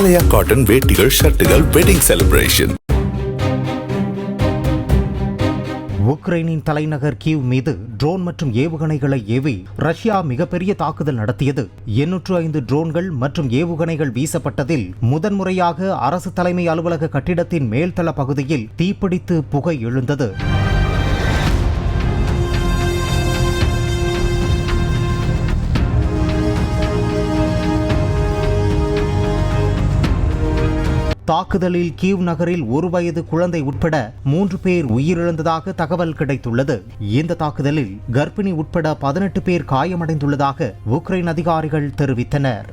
ஆலயா cotton வேட்டிகள் ஷர்ட்டுகள் wedding celebration உக்ரைனின் தலைநகர் கீவ் மீது ட்ரோன் மற்றும் ஏவுகணைகளை ஏவி ரஷ்யா மிகப்பெரிய தாக்குதல் நடத்தியது. எண்ணூற்று ஐந்து ட்ரோன்கள் மற்றும் ஏவுகணைகள் வீசப்பட்டதில் முதன்முறையாக அரசு தலைமை அலுவலக கட்டிடத்தின் மேல்தள பகுதியில் தீப்பிடித்து புகை எழுந்தது. தாக்குதலில் கீவ் நகரில் ஒரு வயது குழந்தை உட்பட மூன்று பேர் உயிரிழந்ததாக தகவல் கிடைத்துள்ளது. இந்த தாக்குதலில் கர்ப்பிணி உட்பட பதினெட்டு பேர் காயமடைந்துள்ளதாக உக்ரைன் அதிகாரிகள் தெரிவித்தனர்.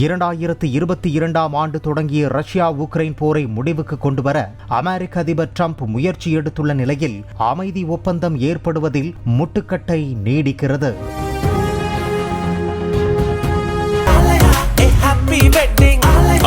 இரண்டாயிரத்து இருபத்தி இரண்டாம் ஆண்டு தொடங்கிய ரஷ்யா உக்ரைன் போரை முடிவுக்கு கொண்டுவர அமெரிக்க அதிபர் டிரம்ப் முயற்சி எடுத்துள்ள நிலையில் அமைதி ஒப்பந்தம் ஏற்படுவதில் முட்டுக்கட்டை நீடிக்கிறது.